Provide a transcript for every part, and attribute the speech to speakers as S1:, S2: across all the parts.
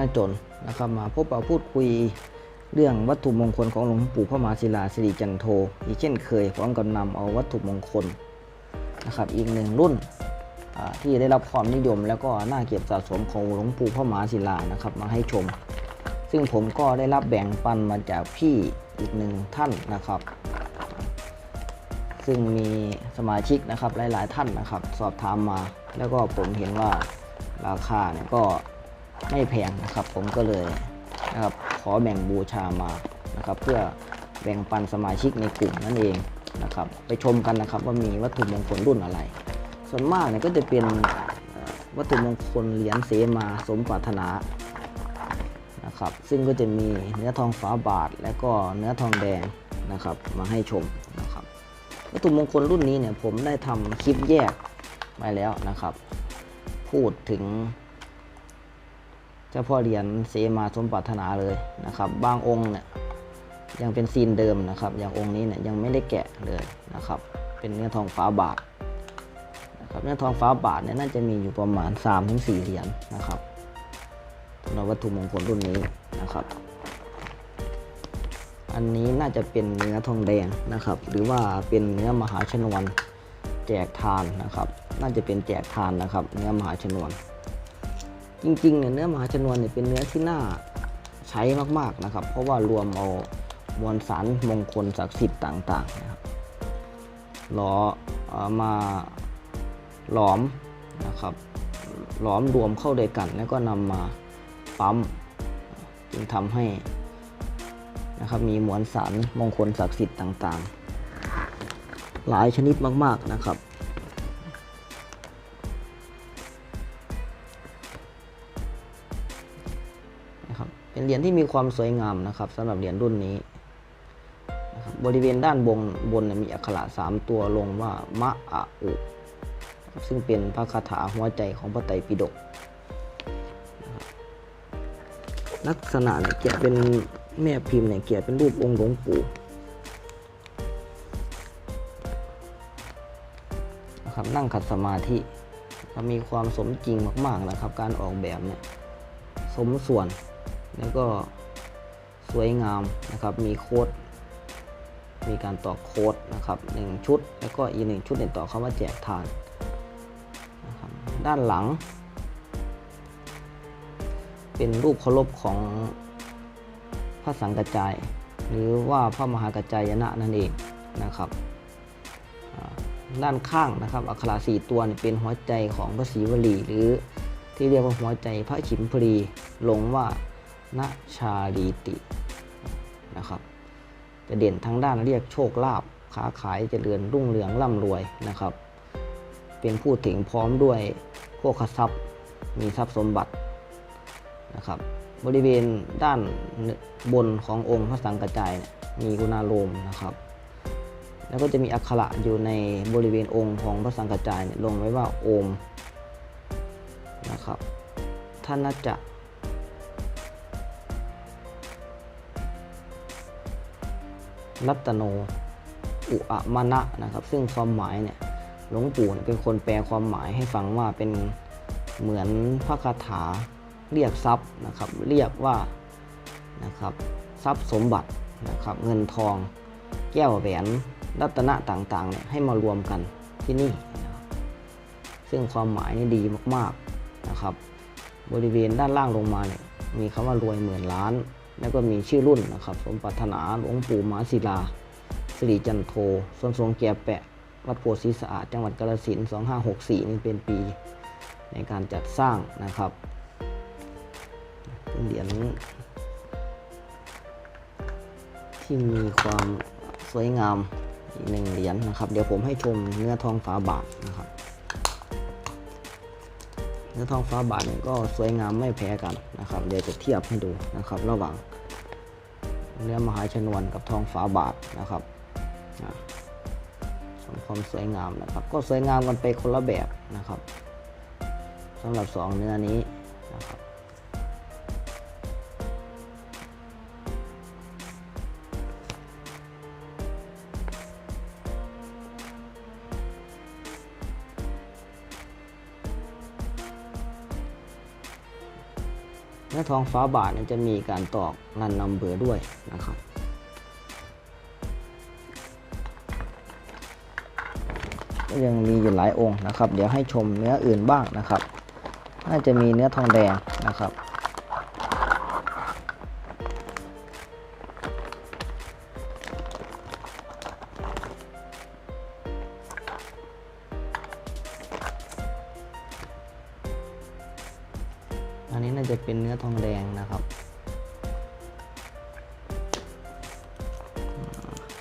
S1: นะจนนะครับมาพบปะพูดคุยเรื่องวัตถุมงคลของหลวงปู่พระมหาศิลาสิริจันโทอีกเช่นเคยพร้อมกับนำเอาวัตถุมงคลนะครับอีกหนึ่งรุ่นที่ได้รับความนิยม แล้วก็น่าเก็บสะสมของหลวงปู่พระมหาศิลานะครับมาให้ชม ซึ่งผมก็ได้รับแบ่งปันมาจากพี่อีกหนึ่งท่านนะครับ ซึ่งมีสมาชิกนะครับหลาย ๆ ท่านนะครับ สอบถามมาแล้วก็ผมเห็นว่าราคาเนี่ยก็ ไม่แพงนะครับ ผมก็เลยนะครับขอแบ่งบูชามานะครับ เพื่อแบ่งปันสมาชิกในกลุ่มนั่นเองนะครับ ไปชมกันนะครับว่ามีวัตถุมงคลรุ่นอะไร ส่วนมากเนี่ยก็จะเป็นวัตถุมงคลเหรียญเสมาสมปรารถนานะครับ ซึ่งก็จะมีเนื้อทองฝาบาท และก็เนื้อทองแดงนะครับมาให้ชมนะครับวัตถุมงคลรุ่นนี้เนี่ยผมได้ทำคลิปแยกไปแล้วนะครับ พูดถึง จ้าพ่อเหรียญเสมาสมปรารถนาเลยนะครับ บางองค์เนี่ยยังเป็นซีนเดิมนะครับ อย่างองค์นี้เนี่ยยังไม่ได้แกะเลยนะครับ เป็นเนื้อทองฟ้าบาทนะครับเนื้อทองฟ้าบาทเนี่ยน่าจะมีอยู่ประมาณ 3-4 เหรียญนะครับสำหรับวัตถุมงคลรุ่นนี้นะครับ อันนี้น่าจะเป็นเนื้อทองแดงนะครับ หรือว่าเป็นเนื้อมหาชนวนแจกทานนะครับ น่าจะเป็นแจกทานนะครับ เนื้อมหาชนวน จริงๆเนี่ยเนื้อมหาชนวนเนี่ยเป็นเนื้อที่น่าใช้มากๆนะครับ เพราะว่ารวมเอามวลสารมงคลศักดิ์สิทธิ์ต่างๆนะครับหลอเอามาหลอมนะครับหลอมรวมเข้าด้วยกัน แล้วก็นำมาปั๊มจึงทำให้นะครับมีมวลสารมงคลศักดิ์สิทธิ์ต่างๆ หลายชนิดมากๆนะครับ เหรียญที่มีความสวยงามนะครับสำหรับเหรียญรุ่นนี้นะครับบริเวณด้านบนบนมีอักขระสามตัวลงว่ามะอะอุซึ่งเป็นพระคาถาหัวใจของพระไตรปิฎกลักษณะเนี่ยเกียเป็นแม่พิมพ์เนี่ยเกียเป็นรูปองค์หลวงปู่นะครับนั่งขัดสมาธิก็มีความสมจริงมากๆนะครับ การออกแบบเนี่ยสมส่วน แล้วก็สวยงามนะครับ มีโค้ด มีการต่อโค้ดนะครับหนึ่งชุด แล้วก็อีกหนึ่งชุดเนี่ยต่อเข้ามาแจกทานนะครับด้านหลัง เป็นรูปเคารพของพระสังกัจจาย หรือว่าพระมหากัจจายนะนั่นเองนะครับด้านข้างนะครับอักขระสี่ตัวเป็นหัวใจของพระศรีวลีหรือที่เรียกว่าหัวใจพระขิมพรีลงว่า ณชาลีตินะครับ จะเด่นทั้งด้านเรียกโชคลาภค้าขายเจริญรุ่งเรืองร่ำรวยนะครับ เป็นผู้ถึงพร้อมด้วยพวกทรัพย์มีทรัพย์สมบัตินะครับ บริเวณด้านบนขององค์พระสังกัจจายนี่มีกุณาโลมนะครับ แล้วก็จะมีอักขระอยู่ในบริเวณองค์ของพระสังกัจจายนี่ลงไว้ว่าโอมนะครับท่านน่าจะ รัตโน อุอะมณะนะครับ ซึ่งความหมายเนี่ยหลวงปู่เป็นคนแปลความหมายให้ฟังว่าเป็นเหมือนพระคาถาเรียกทรัพย์นะครับ เรียกว่านะครับทรัพย์สมบัตินะครับเงินทอง แก้วแหวนรัตนะต่างๆเนี่ยให้มารวมกันที่นี่นะซึ่งความหมายนี่ดีมากๆนะครับ บริเวณด้านล่างลงมาเนี่ยมีคำว่ารวยหมื่นล้าน แล้วก็มีชื่อรุ่นนะครับสมปรารถนาหลวงปู่มหาศิลาสิริจันโทส่วนทรงแก่แปะ วัดโพธิ์ศรีสะอาดจังหวัดกาฬสินธุ์2564 นี่เป็นปีในการจัดสร้างนะครับเป็นเหรียญที่มีความสวยงามอีกหนึ่งเหรียญนะครับ เดี๋ยวผมให้ชมเนื้อทองฝาบาทนะครับ เนื้อทองฟ้าบาทเนี่ยก็สวยงามไม่แพ้กันนะครับ เดี๋ยวจะเทียบให้ดูนะครับ ระหว่างเนื้อมหาชนวนกับทองฟ้าบาทนะครับส่วนความสวยงามนะครับ ก็สวยงามกันไปคนละแบบนะครับสำหรับสองเนื้อนี้ เนื้อทองฟ้าบาทจะมีการตอกรันนัมเบอร์ด้วยนะครับก็ยังมีอยู่หลายองค์นะครับ เดี๋ยวให้ชมเนื้ออื่นบ้างนะครับ น่าจะมีเนื้อทองแดงนะครับ เป็นเนื้อทองแดงนะครับ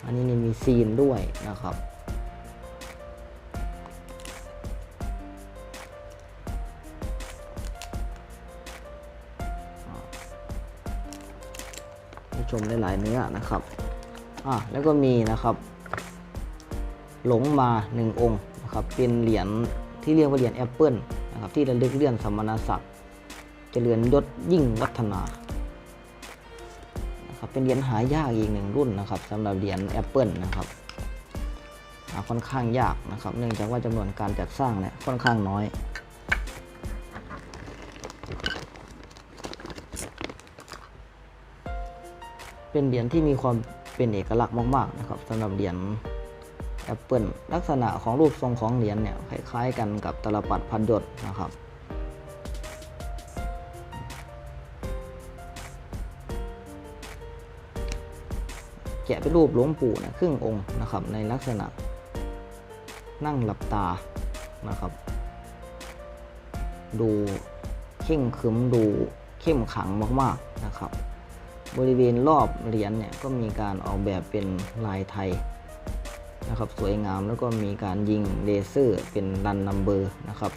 S1: อันนี้นี่มีซีนด้วยนะครับชมได้หลายเนื้อนะครับ อะแล้วก็มีนะครับหลงมาหนึ่งองค์นะครับเป็นเหรียญที่เรียกว่าเหรียญแอปเปิลนะครับที่ระลึกเลื่อนสมณศักดิ์ เจริญยศยิ่งวัฒนานะครับเป็นเหรียญหายากอีกหนึ่งรุ่นนะครับสำหรับเหรียญแอปเปิลนะครับหาค่อนข้างยากนะครับ เนื่องจากว่าจำนวนการจัดสร้างเนี่ยค่อนข้างน้อยเป็นเหรียญที่มีความเป็นเอกลักษณ์มาก ๆ นะครับสำหรับเหรียญแอปเปิลลักษณะของรูปทรงของเหรียญเนี่ยคล้าย ๆ กันกับตลปัดพันยศนะครับ แกะเป็นรูปหลวงปู่นะครึ่งองค์นะครับในลักษณะนั่งหลับตานะครับ ดูเข่งขึมดูเข้มขังมากๆนะครับ บริเวณรอบเหรียญเนี่ยก็มีการออกแบบเป็นลายไทยนะครับสวยงามแล้วก็มีการยิงเลเซอร์เป็นรันนัมเบอร์นะครับ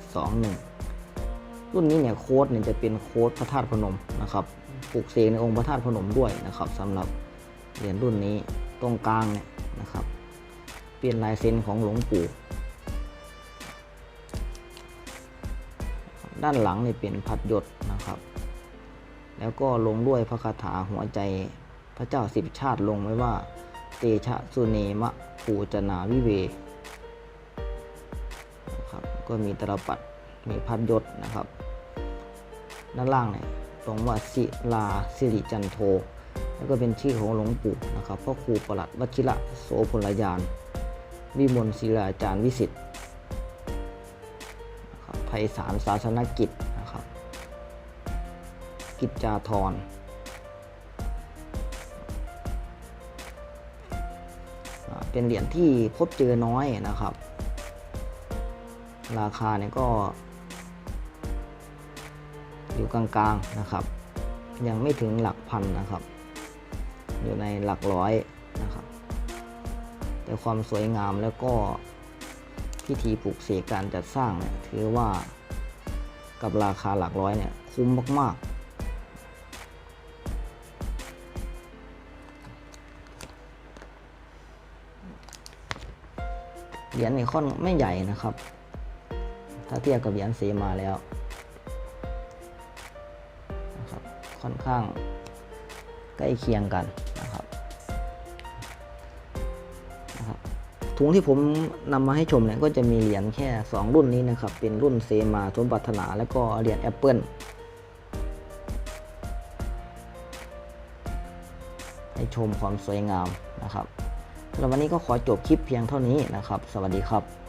S1: 2721 รุ่นนี้เนี่ยโค้ดเนี่ยจะเป็นโค้ดพระธาตุพนมนะครับปลูกเสกในองค์พระธาตุพนมด้วยนะครับสำหรับ เหรียญรุ่นนี้ตรงกลางเนี่ยนะครับ เป็นลายเซ็นของหลวงปู่ ด้านหลังเนี่ยเป็นพัดยศนะครับ แล้วก็ลงด้วยพระคาถาหัวใจพระเจ้าสิบชาติลงไว้ว่า เตชะสุเนมะปูจนาวิเวนะครับก็มีตรปัดมีพัดยศนะครับ ด้านล่างเนี่ยตรงว่าศิลาสิริจันโท แล้วก็เป็นชื่อของหลวงปู่นะครับพ่อครูประหลัดวชิระโสพลยาน วิมลศิลาจารย์วิสิทธิ์ครับไพศาลศาสนกิจนะครับ กิจจาธรเป็นเหรียญที่พบเจอน้อยนะครับ ราคาเนี่ยก็ อยู่กลางๆนะครับ ยังไม่ถึงหลักพันนะครับ อยู่ในหลักร้อยนะครับแต่ความสวยงามแล้วก็พิธีปลูกเสกการจัดสร้างเนี่ยถือว่ากับราคาหลักร้อยเนี่ยคุ้มมาก ๆเหรียญนี่ค่อนไม่ใหญ่นะครับ ถ้าเทียบกับเหรียญเสมาแล้วนะครับค่อนข้างใกล้เคียงกัน ถุงที่ผมนำมาให้ชมเนี่ยก็จะมีเหรียญแค่ 2 รุ่นนี้นะครับ เป็นรุ่นเซมาสมบัตนาแล้วก็เหรียญแอปเปิลให้ชมความสวยงามนะครับสำหรับวันนี้ก็ขอจบคลิปเพียงเท่านี้นะครับ สวัสดีครับ